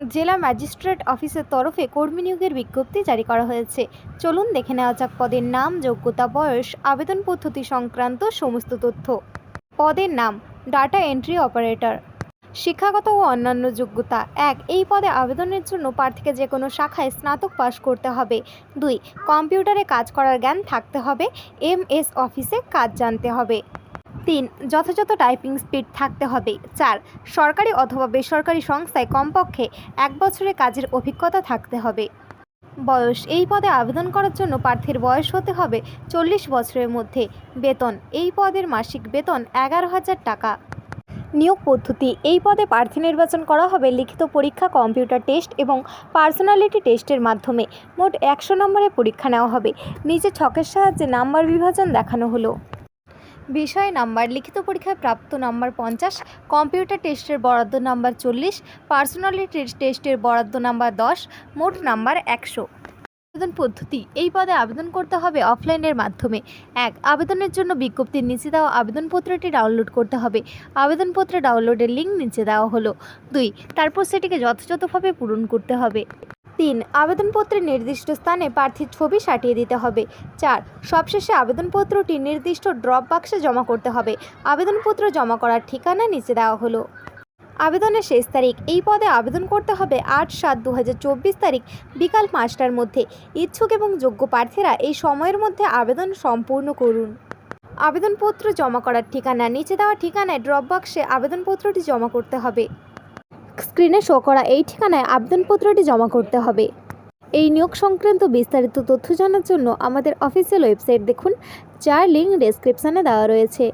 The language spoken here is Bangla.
জেলা ম্যাজিস্ট্রেট অফিসের তরফে কর্মী নিয়োগের বিজ্ঞপ্তি জারি করা হয়েছে। চলুন দেখে নেওয়া যাক পদের নাম, যোগ্যতা, বয়স, আবেদন পদ্ধতি সংক্রান্ত সমস্ত তথ্য। পদের নাম, ডাটা এন্ট্রি অপারেটর। শিক্ষাগত ও অন্যান্য যোগ্যতা। এক, এই পদে আবেদনের জন্য প্রার্থীকে যে কোনো শাখায় স্নাতক পাশ করতে হবে। দুই, কম্পিউটারে কাজ করার জ্ঞান থাকতে হবে। এম এস অফিসে কাজ জানতে হবে। তিন যথাযথ টাইপিং স্পিড থাকতে হবে। চার, সরকারি অথবা বেসরকারি সংস্থায় কমপক্ষে এক বছরে কাজের অভিজ্ঞতা থাকতে হবে। বয়স, এই পদে আবেদন করার জন্য প্রার্থীর বয়স হতে হবে চল্লিশ বছরের মধ্যে। বেতন, এই পদের মাসিক বেতন এগারো হাজার টাকা। নিয়োগ পদ্ধতি, এই পদে প্রার্থী নির্বাচন করা হবে লিখিত পরীক্ষা, কম্পিউটার টেস্ট এবং পার্সোনালিটি টেস্টের মাধ্যমে। মোট একশো নম্বরের পরীক্ষা নেওয়া হবে। নিচে ছকের সাহায্যে নাম্বার বিভাজন দেখানো হলো। বিষয় নাম্বার, লিখিত পরীক্ষায় প্রাপ্ত নাম্বার পঞ্চাশ, কম্পিউটার টেস্টের বরাদ্দ নাম্বার চল্লিশ, পার্সোনালিটি টেস্টের বরাদ্দ নাম্বার দশ, মোট নাম্বার একশো। আবেদন পদ্ধতি, এই পদে আবেদন করতে হবে অফলাইনের মাধ্যমে। এক, আবেদনের জন্য বিজ্ঞপ্তির নিচে দেওয়া আবেদনপত্রটি ডাউনলোড করতে হবে। আবেদনপত্রে ডাউনলোডের লিঙ্ক নিচে দেওয়া হলো। দুই, তারপর সেটিকে যথাযথভাবে পূরণ করতে হবে। তিন, আবেদনপত্রের নির্দিষ্ট স্থানে প্রার্থীর ছবি সাটিয়ে দিতে হবে। চার, সবশেষে আবেদনপত্রটি নির্দিষ্ট ড্রপ বাক্সে জমা করতে হবে। আবেদনপত্র জমা করার ঠিকানা নিচে দেওয়া হলো। আবেদনের শেষ তারিখ, এই পদে আবেদন করতে হবে আট সাত দু তারিখ বিকাল পাঁচটার মধ্যে। ইচ্ছুক এবং যোগ্য প্রার্থীরা এই সময়ের মধ্যে আবেদন সম্পূর্ণ করুন। আবেদনপত্র জমা করার ঠিকানা, নিচে দেওয়া ঠিকানায় ড্রপ বাক্সে আবেদনপত্রটি জমা করতে হবে। স্ক্রিনে শো করা এই ঠিকানায় আবেদনপত্রটি জমা করতে হবে। এই নিয়োগ সংক্রান্ত বিস্তারিত তথ্য জানার জন্য আমাদের অফিসিয়াল ওয়েবসাইট দেখুন, যার লিঙ্ক ডেসক্রিপশানে দেওয়া রয়েছে।